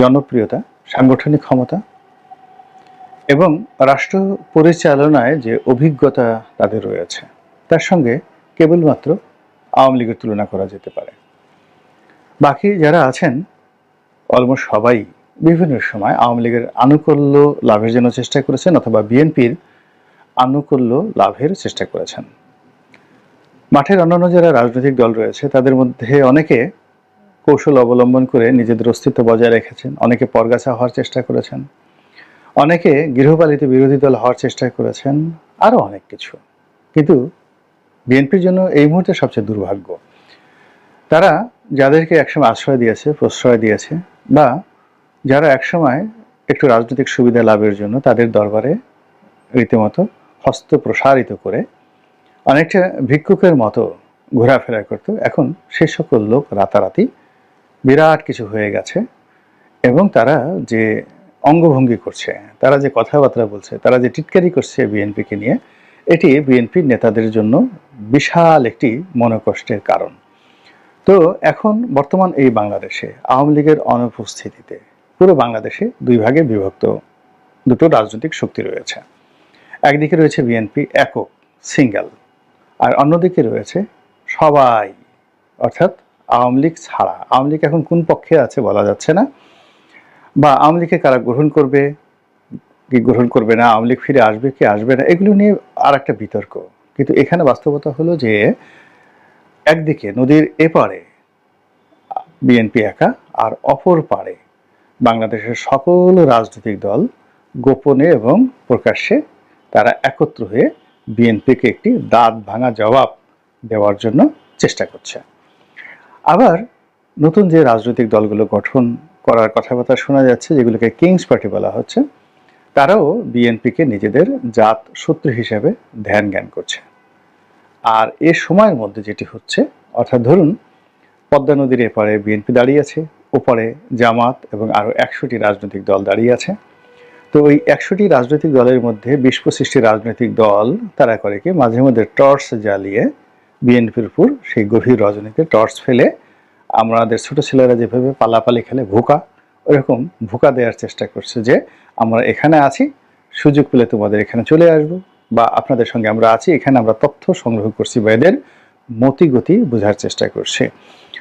জনপ্রিয়তা, সাংগঠনিক ক্ষমতা এবং রাষ্ট্র পরিচালনায় যে অভিজ্ঞতা তাদের রয়েছে, তার সঙ্গে কেবলমাত্র আওয়ামী লীগের তুলনা করা যেতে পারে। বাকি যারা আছেন, অলমোস্ট সবাই বিভিন্ন সময় আওয়ামী লীগের আনুকূল্য লাভের জন্য চেষ্টা করেছেন অথবা বিএনপির আনুকূল্য লাভের চেষ্টা করেছেন। মাঠের অন্যান্য যারা রাজনৈতিক দল রয়েছে, তাদের মধ্যে অনেকে কৌশল অবলম্বন করে নিজেদের অস্তিত্ব বজায় রেখেছেন। অনেকে পরগাছা হওয়ার চেষ্টা করেছেন। অনেকে গৃহপালিত বিরোধী দল হওয়ার চেষ্টা করেছেন। আরও অনেক কিছু। কিন্তু বিএনপির জন্য এই মুহূর্তে সবচেয়ে দুর্ভাগ্য। তারা যাদেরকে একসময় আশ্রয় দিয়েছে, প্রশ্রয় দিয়েছে বা যারা একসময় একটু রাজনৈতিক সুবিধা লাভের জন্য তাদের দরবারে রীতিমতো হস্ত প্রসারিত করে অনেকটা ভিক্ষুকের মতো ঘোরাফেরা করতো। এখন সে সকল লোক রাতারাতি বিরাট কিছু হয়ে গেছে এবং তারা যে অঙ্গভঙ্গি করছে, তারা যে কথাবার্তা বলছে, তারা যে টিটকারি করছে বিএনপিকে নিয়ে, এটি বিএনপির নেতাদের জন্য বিশাল একটি মনোকষ্টের কারণ। তো এখন বর্তমান এই বাংলাদেশে, আওয়ামী লীগের অনুপস্থিতিতে পুরো বাংলাদেশে দুই ভাগে বিভক্ত দুটো রাজনৈতিক শক্তি রয়েছে। একদিকে রয়েছে বিএনপি একক, সিঙ্গেল, আর অন্যদিকে রয়েছে সবাই, অর্থাৎ আওয়ামী লীগ ছাড়া। আওয়ামী লীগ এখন কোন পক্ষে আছে বলা যাচ্ছে না। বা আওয়ামী লীগকে কারা গ্রহণ করবে, কি গ্রহণ করবে না, আওয়ামী লীগ ফিরে আসবে, কি আসবে না, এগুলো নিয়ে আর একটা বিতর্ক। কিন্তু এখানে বাস্তবতা হলো যে, একদিকে নদীর এপারে বিএনপি একা, আর অপর পারে বাংলাদেশের সকল রাজনৈতিক দল গোপনে এবং প্রকাশ্যে তারা একত্র হয়ে বিএনপিকে একটি দাঁত ভাঙা জবাব দেওয়ার জন্য চেষ্টা করছে। আবার নতুন যে রাজনৈতিক দলগুলো গঠন করার কথাবার্তা শোনা যাচ্ছে, যেগুলোকে কিংস পার্টি বলা হচ্ছে, তারাও বিএনপিকে নিজেদের জাত শত্রু হিসেবে ধ্যান জ্ঞান করছে। আর এ সময়ের মধ্যে যেটি হচ্ছে, অর্থাৎ ধরুন, পদ্মা নদীর এপারে বিএনপি দাঁড়িয়ে আছে, ওপারে জামাত এবং আরও একশোটি রাজনৈতিক দল দাঁড়িয়ে আছে। তো ওই একশোটি রাজনৈতিক দলের মধ্যে বিশ পঁচিশটি রাজনৈতিক দল তারা করে কি মাঝে মধ্যে টর্চ জ্বালিয়ে বিএনপির উপর সেই গভীর রজনীতে টর্চ ফেলে আমাদের ছোটো ছেলেরা যেভাবে পালাপালি খেলে ভুকা ওরকম ভুকা দেওয়ার চেষ্টা করছে যে আমরা এখানে আছি, সুযোগ পেলে তোমাদের এখানে চলে আসব বা আপনাদের সঙ্গে আমরা আছি, এখানে আমরা তথ্য সংগ্রহ করছি বা এদের মতিগতি বোঝার চেষ্টা করছি।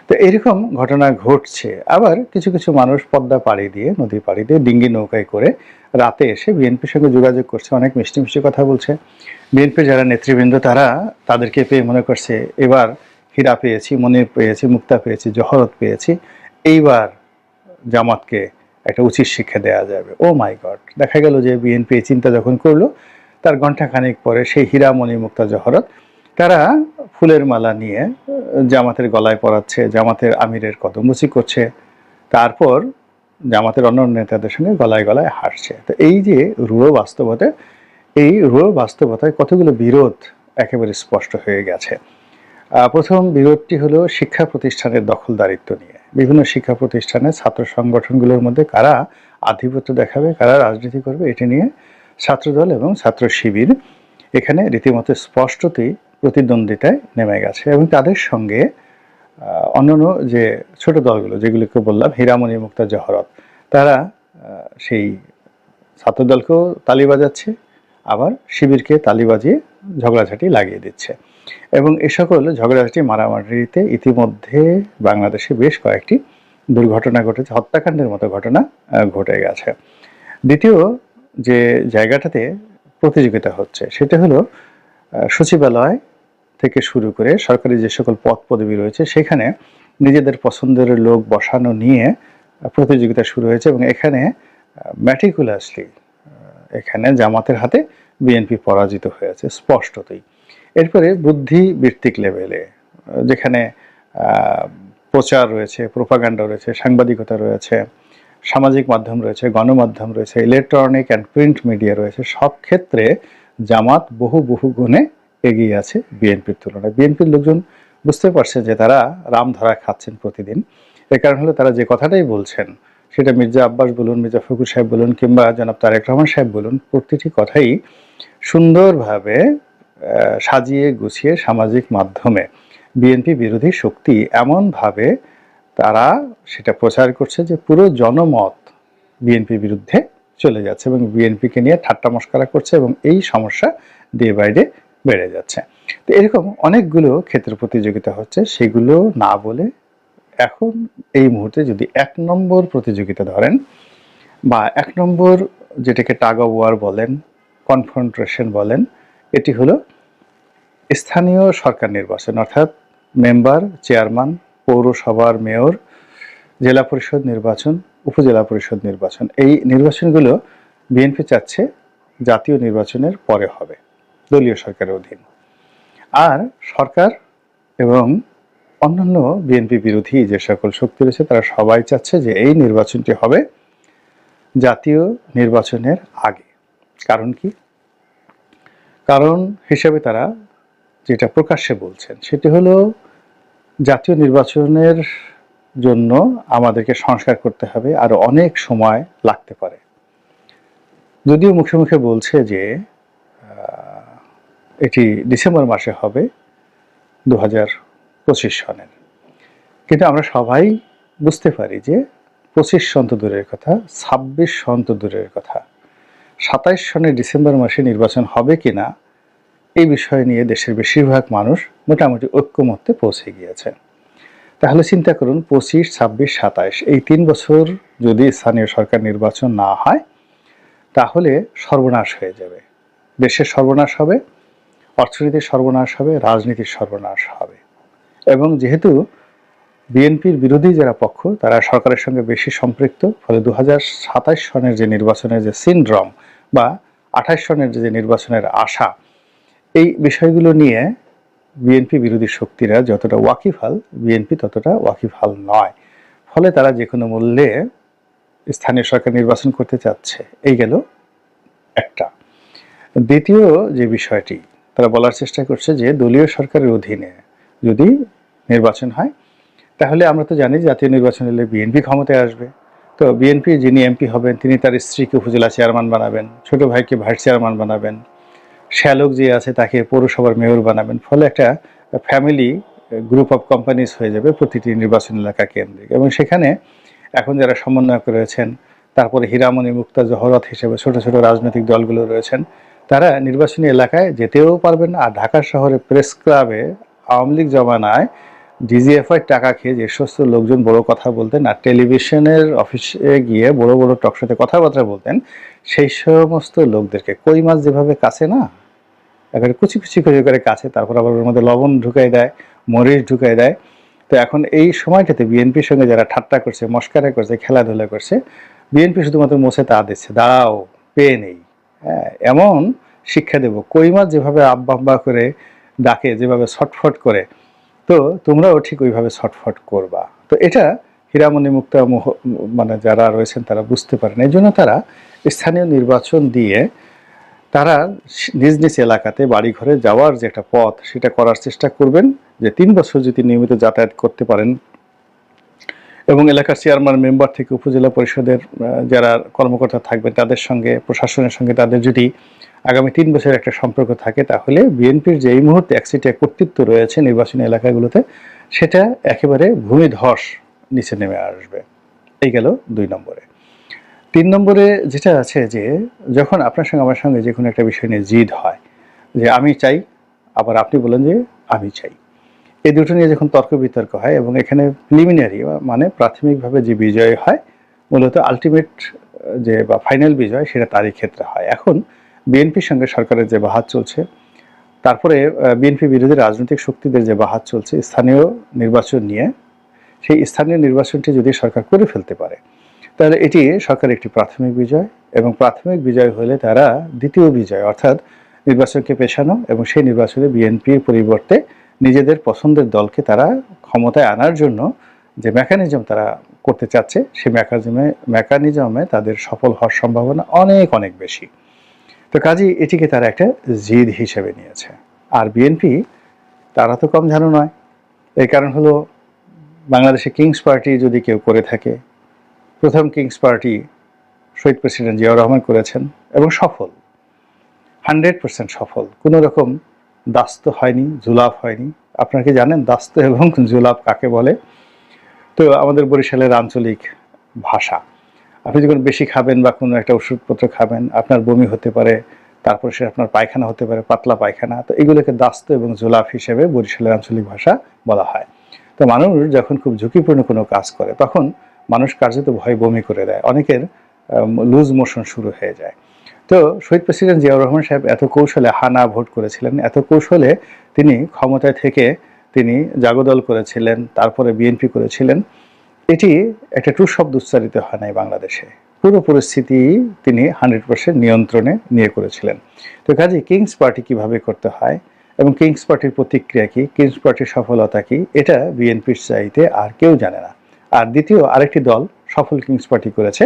তো এরকম ঘটনা ঘটছে। আবার কিছু কিছু মানুষ পদ্মা পাড়ি দিয়ে নদী পাড়ি দিয়ে ডিঙ্গি নৌকায় করে রাতে এসে বিএনপির সঙ্গে যোগাযোগ করছে। অনেক মিষ্টি মিষ্টি কথা বলছে। বিএনপির যারা নেতৃবৃন্দ, তারা তাদেরকে পেয়ে মনে করছে, এবার হীরা পেয়েছি, মনির পেয়েছি, মুক্তা পেয়েছি, জহরত পেয়েছি, এইবার জামাতকে একটা উচিত শিক্ষা দেওয়া যাবে। ও মাই গড দেখা গেল যে বিএনপি চিন্তা যখন করল, তার ঘণ্টা খানিক পরে সেই হীরা মণি মুক্তা, জহরত তারা ফুলের মালা নিয়ে জামাতের গলায় পরাচ্ছে, জামাতের আমিরের কদমুচি করছে, তারপর জামাতের অন্য নেতাদের সঙ্গে গলায় গলায় হাঁটছে তো এই যে রূঢ় বাস্তবতা, এই রূঢ় বাস্তবতায় কতগুলো বিরোধ একেবারে স্পষ্ট হয়ে গেছে। প্রথম বিরোধটি হলো শিক্ষা প্রতিষ্ঠানের দখলদারিত্ব নিয়ে। বিভিন্ন শিক্ষা প্রতিষ্ঠানে ছাত্র সংগঠনগুলোর মধ্যে কারা আধিপত্য দেখাবে, কারা রাজনীতি করবে, এটি নিয়ে ছাত্রদল এবং ছাত্র শিবির এখানে রীতিমতো স্পষ্টতই প্রতিদ্বন্দ্বিতায় নেমে গেছে এবং তাদের সঙ্গে অন্যান্য যে ছোট দলগুলো যেগুলোকে বললাম, হীরামণি মুক্তা জহরত তারা সেই ছাত্রদলকেও তালি বাজাচ্ছে, আবার শিবিরকে তালি বাজিয়ে ঝগড়াঝাটি লাগিয়ে দিচ্ছে। এবং এ সকল ঝগড়াঝাটি মারামারিতে ইতিমধ্যে বাংলাদেশে বেশ কয়েকটি দুর্ঘটনা ঘটেছে, হত্যাকাণ্ডের মতো ঘটনা ঘটে গেছে। দ্বিতীয় যে জায়গাটাতে প্রতিযোগিতা হচ্ছে, সেটা হলো সচিবালয় থেকে শুরু করে সরকারি যে সকল পদ পদবি রয়েছে, সেখানে নিজেদের পছন্দের লোক বসানো নিয়ে প্রতিযোগিতা শুরু হয়েছে এবং এখানে ম্যাটিকুলাসলি এখানে জামাতের হাতে বিএনপি পরাজিত হয়েছে স্পষ্টতই। এরপরে বুদ্ধিবৃত্তিক লেভেলে যেখানে প্রচার রয়েছে প্রোপাগান্ডা রয়েছে, সাংবাদিকতা রয়েছে, সামাজিক মাধ্যম রয়েছে, গণমাধ্যম রয়েছে ইলেকট্রনিক অ্যান্ড প্রিন্ট মিডিয়া রয়েছে, সব ক্ষেত্রে জামাত বহু বহু গুণে এগিয়ে আছে বিএনপির তুলনায়। বিএনপির লোকজন বুঝতে পারছে যে তারা রামধারা খাচ্ছেন প্রতিদিন। এর কারণ হলো তারা যে কথাটাই বলছেন, সেটা মির্জা আব্বাস বলুন, মির্জা ফখরুল সাহেব বলুন কিংবা জনাব তারেক রহমান সাহেব বলুন, প্রতিটি কথাই সুন্দরভাবে সাজিয়ে গুছিয়ে সামাজিক মাধ্যমে বিএনপি বিরোধী শক্তি এমনভাবে তারা সেটা প্রচার করছে যে পুরো জনমত বিএনপির বিরুদ্ধে চলে যাচ্ছে এবং বিএনপিকে নিয়ে ঠাট্টা মস্করা করছে এবং এই সমস্যা ডে বাই ডে বেড়ে যাচ্ছে। তো এরকম অনেকগুলো ক্ষেত্র প্রতিযোগিতা হচ্ছে, সেগুলো না বলে এখন এই মুহূর্তে যদি এক নম্বর প্রতিযোগিতা ধরেন বা এক নম্বর যেটাকে টাগ অফ ওয়ার বলেন কনফ্রন্ট্রেশন বলেন, এটি হলো স্থানীয় সরকার নির্বাচন, অর্থাৎ মেম্বার, চেয়ারম্যান, পৌরসভার মেয়র, জেলা পরিষদ নির্বাচন, উপজেলা পরিষদ নির্বাচন, এই নির্বাচনগুলো বিএনপি চাচ্ছে জাতীয় নির্বাচনের পরে হবে। দলীয় সরকারের অধীন। আর সরকার এবং অন্যান্য বিএনপি বিরোধী যে সকল শক্তি রয়েছে, তারা সবাই চাচ্ছে যে এই নির্বাচনটি হবে জাতীয় নির্বাচনের আগে। কারণ কি? কারণ হিসেবে তারা যেটা প্রকাশ্যে বলছেন, সেটি হলো জাতীয় নির্বাচনের জন্য আমাদেরকে সংস্কার করতে হবে, আর অনেক সময় লাগতে পারে। যদিও মুখে মুখে বলছে যে এটি ডিসেম্বর মাসে হবে দু হাজার পঁচিশ সনের। কিন্তু আমরা সবাই বুঝতে পারি যে পঁচিশ সন্ত দূরের কথা, ছাব্বিশ সন্ত দূরের কথা, সাতাইশ সনের ডিসেম্বর মাসে নির্বাচন হবে কি না এই বিষয় নিয়ে দেশের বেশিরভাগ মানুষ মোটামুটি ঐক্যমত্যে পৌঁছে গিয়েছে। তাহলে চিন্তা করুন, পঁচিশ, ছাব্বিশ, সাতাইশ, এই তিন বছর যদি স্থানীয় সরকার নির্বাচন না হয়, তাহলে সর্বনাশ হয়ে যাবে। দেশের সর্বনাশ হবে অর্থনীতির সর্বনাশ হবে, রাজনীতির সর্বনাশ হবে। এবং যেহেতু বিএনপির বিরোধী যারা পক্ষ, তারা সরকারের সঙ্গে বেশি সম্পৃক্ত, ফলে দু সনের যে নির্বাচনের যে সিনড্রম বা আঠাশ সনের যে নির্বাচনের আশা, এই বিষয়গুলো নিয়ে বিএনপি বিরোধী শক্তিরা যতটা ওয়াকিফাল বিএনপি ততটা ওয়াকিফাল নয়। ফলে তারা যে কোনো মূল্যে স্থানীয় সরকার নির্বাচন করতে চাচ্ছে, এই গেল একটা। দ্বিতীয় যে বিষয়টি তারা বলার চেষ্টা করছে যে দলীয় সরকারের অধীনে যদি নির্বাচন হয়, তাহলে আমরা তো জানি জাতীয় নির্বাচন হলে বিএনপি ক্ষমতায় আসবে। তো বিএনপি যিনি এমপি হবেন, তিনি তার স্ত্রীকে উপজেলা চেয়ারম্যান বানাবেন, ছোট ভাইকে ভাইস চেয়ারম্যান বানাবেন, শ্যালক যে আছে তাকে পৌরসভার মেয়র বানাবেন। ফলে একটা ফ্যামিলি গ্রুপ অফ কোম্পানিজ হয়ে যাবে প্রতিটি নির্বাচন এলাকা কেন্দ্রিক। এবং সেখানে এখন যারা সমন্বয়ক রয়েছেন, তারপরে হীরামণি, মুক্তা, জহরত হিসেবে ছোট ছোট রাজনৈতিক দলগুলো রয়েছেন তারা নির্বাচনী এলাকায় যেতেও পারবেন আর ঢাকা শহরে প্রেস ক্লাবে আওয়ামী লীগ জমানায় ডিজিএফআই টাকা খেয়ে যে সমস্ত লোকজন বড় কথা বলতেন আর টেলিভিশনের অফিসে গিয়ে বড় বড় টকশোতে কথাবার্তা বলতেন, সেই সমস্ত লোকদেরকে কই মাছ যেভাবে কাছে না? একেবারে কুচি কুচি করে করে কাছে, তারপর আবার ওর মধ্যে লবণ ঢুকাই দেয়, মরিচ ঢুকাই দেয়। তো এখন এই সময়টাতে বিএনপির সঙ্গে যারা ঠাট্টা করছে, মস্কারা করছে, খেলাধুলা করছে, বিএনপি শুধুমাত্র মুছে তা দিচ্ছে, দাঁড়াও, পেয়ে নেই। হ্যাঁ এমন শিক্ষা দেব। কই মাছ যেভাবে আব্বা আব্বা করে ডাকে, যেভাবে ছটফট করে, তো তোমরাও ঠিক ওইভাবে ছটফট করবা। তো এটা হীরামণি মুক্তা মানে যারা রয়েছেন তারা বুঝতে পারেন। এই জন্য তারা স্থানীয় নির্বাচন দিয়ে তারা নিজ নিজ এলাকাতে বাড়ি ঘরে যাওয়ার যে একটা পথ, সেটা করার চেষ্টা করবেন, যে তিন বছর যদি নিয়মিত যাতায়াত করতে পারেন এবং এলাকার চেয়ারম্যান, মেম্বার থেকে উপজেলা পরিষদের যারা কর্মকর্তা থাকবেন, তাদের সঙ্গে, প্রশাসনের সঙ্গে তাদের যদি আগামী তিন বছরের একটা সম্পর্ক থাকে, তাহলে বিএনপির যে এই মুহূর্তে একসিটে কর্তৃত্ব রয়েছে নির্বাচনী এলাকাগুলোতে, সেটা একেবারে ভূমিধস নিচে নেমে আসবে। এই গেল দুই নম্বরে। তিন নম্বরে যেটা আছে যে, যখন আপনার সঙ্গে, আমার সঙ্গে যে কোনো একটা বিষয় নিয়ে জিদ হয়, যে আমি চাই, আবার আপনি বলেন যে আমি চাই। এই দুটো নিয়ে যখন তর্ক বিতর্ক হয় এবং এখানে প্রিলিমিনারি মানে প্রাথমিকভাবে যে বিজয় হয়, মূলত আলটিমেট যে বা ফাইনাল বিজয় সেটা তারই ক্ষেত্রে হয়। এখন বিএনপির সঙ্গে সরকারের যে বাহাত চলছে, তারপরে বিএনপি বিরোধী রাজনৈতিক শক্তিদের যে বাহাত চলছে স্থানীয় নির্বাচন নিয়ে, সেই স্থানীয় নির্বাচনটি যদি সরকার করে ফেলতে পারে, তাহলে এটি সরকার একটি প্রাথমিক বিজয় এবং প্রাথমিক বিজয় হলে তারা দ্বিতীয় বিজয়, অর্থাৎ নির্বাচনকে পেছানো এবং সেই নির্বাচনে বিএনপির পরিবর্তে নিজেদের পছন্দের দলকে তারা ক্ষমতায় আনার জন্য যে মেকানিজম তারা করতে চাচ্ছে সেই মেকানিজমে মেকানিজমে তাদের সফল হওয়ার সম্ভাবনা অনেক অনেক বেশি। তো কাজেই এটিকে তারা একটা জিদ হিসেবে নিয়েছে। আর বিএনপি তারা তো কম জানো নয়। এর কারণ হলো বাংলাদেশে কিংস পার্টি যদি কেউ করে থাকে, প্রথম কিংস পার্টি শহীদ প্রেসিডেন্ট জিয়াউর রহমান করেছেন এবং সফল হান্ড্রেড পার্সেন্ট সফল। কোনো রকম দাস্ত হয়নি জুলাপ হয়নি। আপনারা কি জানেন দাস্ত এবং জুলাপ কাকে বলে? তো আমাদের বরিশালের আঞ্চলিক ভাষা। আপনি যখন বেশি খাবেন বা কোনো একটা ওষুধপত্র খাবেন, আপনার বমি হতে পারে, তারপর সে আপনার পায়খানা হতে পারে, পাতলা পায়খানা, তো এগুলোকে দাস্ত এবং জোলাফ হিসেবে বরিশালের আঞ্চলিক ভাষা বলা হয়। তো মানুষ যখন খুব ঝুঁকিপূর্ণ কোনো কাজ করে, তখন মানুষ কার্যত ভয় বমি করে দেয়। অনেকের লুজ মোশন শুরু হয়ে যায়। তো শহীদ প্রেসিডেন্ট জিয়াউর রহমান সাহেব এত কৌশলে হানা ভোট করেছিলেন, এত কৌশলে তিনি ক্ষমতায় থেকে তিনি জাগদল করেছিলেন, তারপরে বিএনপি করেছিলেন। এটি একটা টু শব্দ উচ্চারিত হয় নাই বাংলাদেশে। পুরো পরিস্থিতি তিনি হান্ড্রেড পার্সেন্ট নিয়ন্ত্রণে নিয়ে করেছিলেন। তো কাজে কিংস পার্টি কীভাবে করতে হয় এবং কিংস পার্টির প্রতিক্রিয়া কি কিংস পার্টির সফলতা কি, এটা বিএনপির চাইতে আর কেউ জানে না। আর দ্বিতীয় আরেকটি দল সফল কিংস পার্টি করেছে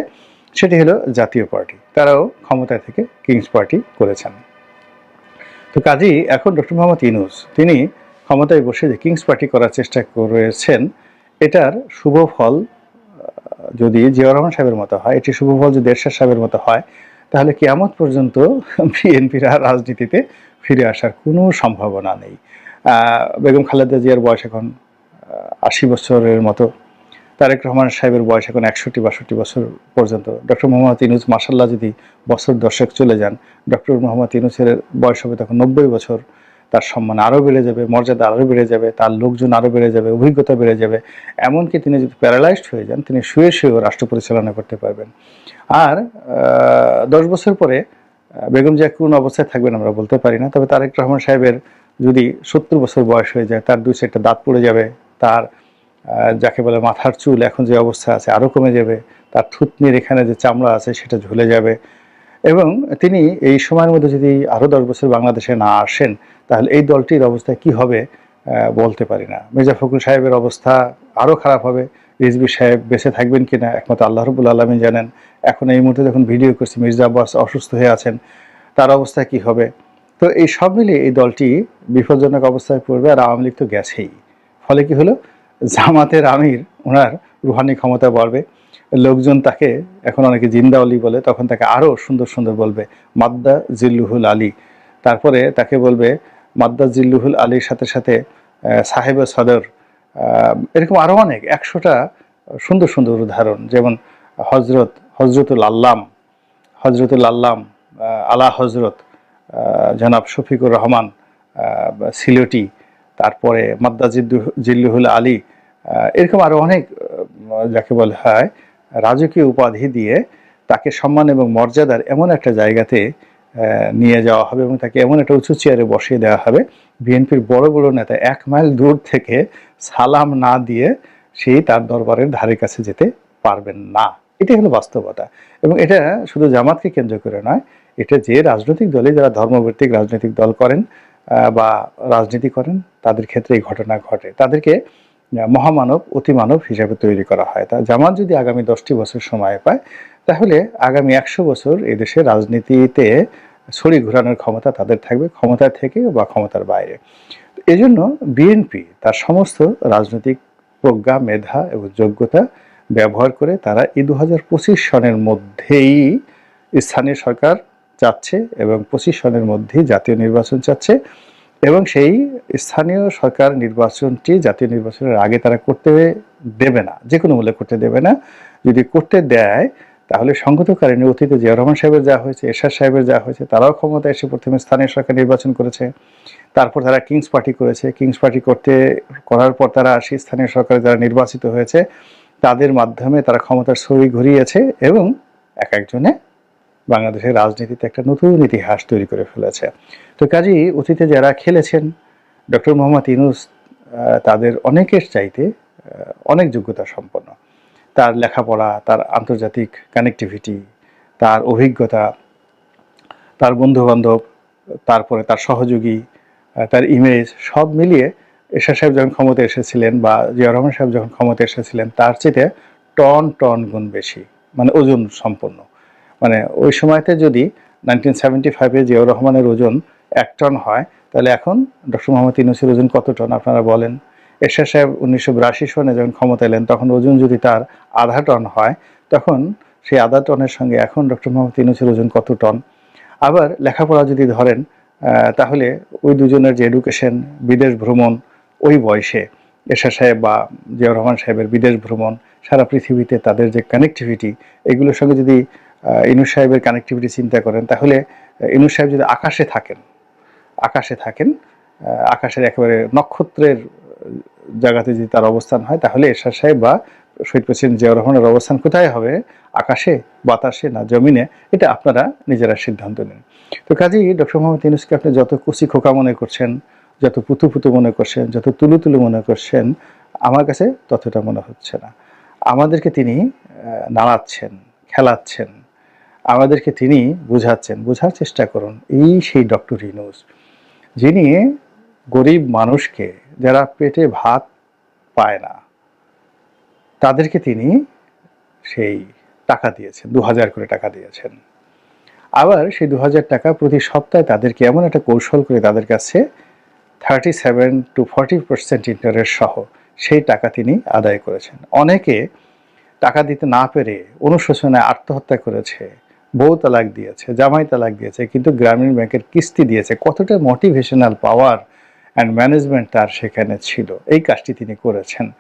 সেটি হলো জাতীয় পার্টি। তারাও ক্ষমতায় থেকে কিংস পার্টি করেছেন। তো কাজেই এখন ডক্টর মোহাম্মদ ইনুস তিনি ক্ষমতায় বসে যে কিংস পার্টি করার চেষ্টা করেছেন, এটার শুভ ফল যদি জিয়াউর রহমান সাহেবের মতো হয়, এটি শুভ ফল যদি এরশাদ সাহেবের মতো হয়, তাহলে কিয়ামত পর্যন্ত বিএনপির আর রাজনীতিতে ফিরে আসার কোনো সম্ভাবনা নেই। বেগম খালেদা জিয়ার বয়স এখন আশি বছরের মতো। তারেক রহমান সাহেবের বয়স এখন একষট্টি, বাষট্টি বছর পর্যন্ত। ডক্টর মোহাম্মদ ইনুস মাসাল্লাহ যদি বছর দশক চলে যান, ডক্টর মোহাম্মদ ইনুসের বয়স হবে তখন নব্বই বছর। তার সম্মান আরও বেড়ে যাবে, মর্যাদা আরও বেড়ে যাবে, তার লোকজন আরও বেড়ে যাবে, অভিজ্ঞতা বেড়ে যাবে। এমনকি তিনি যদি প্যারালাইজড হয়ে যান, তিনি শুয়ে শুয়েও রাষ্ট্র পরিচালনা করতে পারবেন। আর দশ বছর পরে বেগম জিয়া কোন অবস্থায় থাকবেন আমরা বলতে পারি না। তবে তারেক রহমান সাহেবের যদি সত্তর বছর বয়স হয়ে যায়, তার দুই চারটা দাঁত পড়ে যাবে, তার যাকে বলে মাথার চুল, এখন যে অবস্থা আছে আরও কমে যাবে, তার থুতনির এখানে যে চামড়া আছে সেটা ঝুলে যাবে। এবং তিনি এই সময়ের মধ্যে যদি আরও দশ বছর বাংলাদেশে না আসেন, তাহলে এই দলটির অবস্থা কি হবে বলতে পারি না। মির্জা ফখরুল সাহেবের অবস্থা আরও খারাপ হবে। রিজবি সাহেব বেঁচে থাকবেন কিনা, একমাত্র আল্লাহ রবুল আলমী জানেন। এখন এই মুহূর্তে যখন ভিডিও করছি, মির্জা আব্বাস অসুস্থ হয়ে আছেন, তার অবস্থা কি হবে? তো এই সব মিলিয়ে এই দলটি বিপজ্জনক অবস্থায় পড়বে আর আওয়ামী লীগ তো গেছেই। ফলে কি হলো? জামাতের আমির, ওনার রুহানি ক্ষমতা বাড়বে। লোকজন তাকে এখন অনেকে জিন্দা অলি বলে, তখন তাকে আরও সুন্দর সুন্দর বলবে, মাদ্দা জিল্লুহুল আলী। তারপরে তাকে বলবে, মাদ্দা জিল্লুহুল আলীর সাথে সাথে সাহেব সদর এরকম আরও অনেক, একশোটা সুন্দর সুন্দর উদাহরণ। যেমন হজরত হজরতুল আল্লাম হজরতুল আল্লাম আলা হজরত জনাব শফিকুর রহমান সিলেটি। তারপরে মাদ্দা জিল্লুহুল আলী এরকম আরও অনেক যাকে বলা হয়, রাজকীয় উপাধি দিয়ে তাকে সম্মান এবং মর্যাদার এমন একটা জায়গাতে নিয়ে যাওয়া হবে এবং তাকে এমন একটা উঁচু চেয়ারে বসিয়ে দেওয়া হবে। বিএনপির বড় বড় নেতা এক মাইল দূর থেকে সালাম না দিয়ে সেই তার দরবারের ধারে কাছে যেতে পারবেন না। এটাই হলো বাস্তবতা এবং এটা শুধু জামাতকে কেন্দ্র করে নয়, এটা যে রাজনৈতিক দলে যারা ধর্মভিত্তিক রাজনৈতিক দল করেন বা রাজনীতি করেন, তাদের ক্ষেত্রে এই ঘটনা ঘটে। তাদেরকে মহামানব, অতিমানব হিসাবে তৈরি করা হয়। তা জামাত যদি আগামী দশটি বছর সময় পায়, তাহলে আগামী একশো বছর এদেশের রাজনীতিতে ছড়ি ঘোরানোর ক্ষমতা তাদের থাকবে, ক্ষমতা থেকে বা ক্ষমতার বাইরে। এজন্য বিএনপি তার সমস্ত রাজনৈতিক প্রজ্ঞা, মেধা এবং যোগ্যতা ব্যবহার করে তারা এই দু হাজার পঁচিশ সনের মধ্যেই স্থানীয় সরকার চাচ্ছে এবং পঁচিশ সনের মধ্যেই জাতীয় নির্বাচন চাচ্ছে এবং সেই স্থানীয় সরকার নির্বাচনটি জাতীয় নির্বাচনের আগে তারা করতে দেবে না, যে কোনো মূল্যে করতে দেবে না। যদি করতে দেয়, তাহলে সংগত কারণে অতীতে জিয়া রহমান সাহেবের যা হয়েছে, এরশাদ সাহেবের যা হয়েছে, তারাও ক্ষমতা এসে প্রথমে স্থানীয় সরকার নির্বাচন করেছে। তারপর তারা কিংস পার্টি করেছে। কিংস পার্টি করতে, করার পর তারা সেই স্থানীয় সরকারে যারা নির্বাচিত হয়েছে, তাদের মাধ্যমে তারা ক্ষমতার ছড়ি ঘুরিয়েছে এবং এক একজনে বাংলাদেশের রাজনীতিতে একটা নতুন ইতিহাস তৈরি করে ফেলেছে। তো কাজেই অতীতে যারা খেলেছেন, ডক্টর মোহাম্মদ ইনুস তাদের অনেকের চাইতে অনেক যোগ্যতা সম্পন্ন। তার লেখাপড়া, তার আন্তর্জাতিক কানেক্টিভিটি তার অভিজ্ঞতা, তার বন্ধুবান্ধব, তারপরে তার সহযোগী তার ইমেজ সব মিলিয়ে এরশাদ সাহেব যখন ক্ষমতা এসেছিলেন বা জিয়া রহমান সাহেব যখন ক্ষমতা এসেছিলেন, তার চেয়ে টন টন গুণ বেশি মানে ওজন সম্পন্ন। মানে ওই সময়তে যদি নাইনটিন সেভেন্টি ফাইভে জিয়াউর রহমানের ওজন এক টন হয়, তাহলে এখন ডক্টর মোহাম্মদ ইউনুসের ওজন কত টন আপনারা বলেন? এরশাদ সাহেব উনিশশো বিরাশি সনে যখন ক্ষমতা এলেন, তখন ওজন যদি তার আধা টন হয়, তখন সেই আধা টনের সঙ্গে এখন ডক্টর মোহাম্মদ ইউনুসের ওজন কত টন? আবার লেখাপড়া যদি ধরেন তাহলে ওই দুজনের যে এডুকেশন বিদেশ ভ্রমণ, ওই বয়সে এরশাদ সাহেব বা জিয়াউর রহমান সাহেবের বিদেশ ভ্রমণ, সারা পৃথিবীতে তাদের যে কানেক্টিভিটি এগুলোর সঙ্গে যদি ইনুস সাহেবের কানেক্টিভিটি চিন্তা করেন, তাহলে ইনুস সাহেব যদি আকাশে থাকেন আকাশে থাকেন আকাশের একেবারে নক্ষত্রের জায়গাতে যদি তার অবস্থান হয়, তাহলে এরশাদ সাহেব বা শহীদ প্রেসিডেন্ট জিয়াউর রহমানের অবস্থান কোথায় হবে? আকাশে, বাতাসে না জমিনে? এটা আপনারা নিজেরা সিদ্ধান্ত নিন। তো কাজেই ডক্টর মোহাম্মদ ইউনুসকে আপনি যত কুচি খোকা মনে করছেন, যত পুতু পুতু মনে করছেন, যত তুলু তুলু মনে করছেন, আমার কাছে ততটা মনে হচ্ছে না। আমাদেরকে তিনি নাড়াচ্ছেন, খেলাচ্ছেন আমাদেরকে তিনি বুঝাচ্ছেন, বোঝার চেষ্টা করুন। এই সেই ডক্টর ইনুস যিনি গরিব মানুষকে, যারা পেটে ভাত পায় না, তাদেরকে তিনি সেই টাকা দিয়েছেন দু হাজার করে টাকা দিয়েছেন। আবার সেই দু হাজার টাকা প্রতি সপ্তাহে তাদেরকে এমন একটা কৌশল করে তাদের কাছে thirty seven to forty percent interest সহ সেই টাকা তিনি আদায় করেছেন। অনেকে টাকা দিতে না পেরে অনুশোচনায় আত্মহত্যা করেছে বউ তালাক দিয়েছে, জামাই তালাক দিয়েছে, কিন্তু গ্রামীণ ব্যাংকের কিস্তি দিয়েছে। কতটা মোটিভেশনাল পাওয়ার অ্যান্ড ম্যানেজমেন্ট তার সেখানে ছিল? এই কাজটি তিনি করেছেন।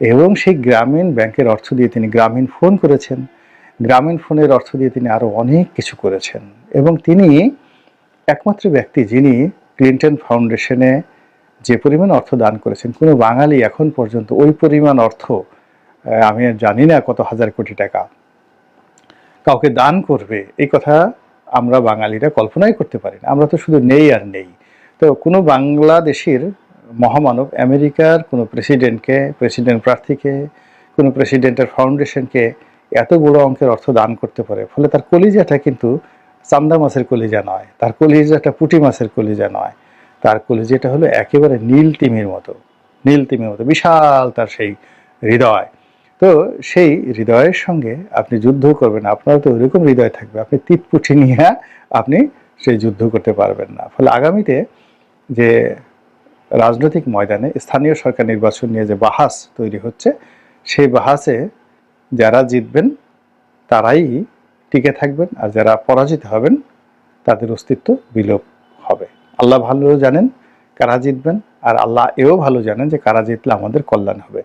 এবং সেই গ্রামীণ ব্যাংকের অর্থ দিয়ে তিনি গ্রামীণ ফোন করেছেন। গ্রামীণ ফোনের অর্থ দিয়ে তিনি আরও অনেক কিছু করেছেন। এবং তিনি একমাত্র ব্যক্তি যিনি ক্লিন্টন ফাউন্ডেশনে যে পরিমাণ অর্থ দান করেছেন, কোনো বাঙালি এখন পর্যন্ত ওই পরিমাণ অর্থ আমি জানি না কত হাজার কোটি টাকা কাউকে দান করবে, এই কথা আমরা বাঙালিরা কল্পনাই করতে পারি না। আমরা তো শুধু নেই আর নেই। তো কোনো বাংলাদেশের মহামানব আমেরিকার কোনো প্রেসিডেন্টকে, প্রেসিডেন্ট প্রার্থীকে, কোনো প্রেসিডেন্টের ফাউন্ডেশনকে এত বড় অঙ্কের অর্থ দান করতে পারে, ফলে তার কলিজাটা কিন্তু চান্দা মাছের কলিজা নয়, তার কলিজাটা পুঁটি মাছের কলিজা নয়, তার কলিজাটা হলো একেবারে নীল তিমির মতো, নীল তিমির মতো, বিশাল তার সেই হৃদয়। তো সেই হৃদয়ের সঙ্গে আপনি যুদ্ধ করবেন আপনার তো ওইরকম হৃদয় থাকবে। আপনি তীরপুঠি নিয়ে আপনি সেই যুদ্ধ করতে পারবেন না। ফলে আগামীতে যে রাজনৈতিক ময়দানে স্থানীয় সরকার নির্বাচন নিয়ে যে বাহাস তৈরি হচ্ছে, সেই বাহাসে যারা জিতবেন, তারাই টিকে থাকবেন আর যারা পরাজিত হবেন, তাদের অস্তিত্ব বিলোপ হবে। আল্লাহ ভালো জানেন কারা জিতবেন আর আল্লাহ এও ভালো জানেন যে কারা জিতলে আমাদের কল্যাণ হবে।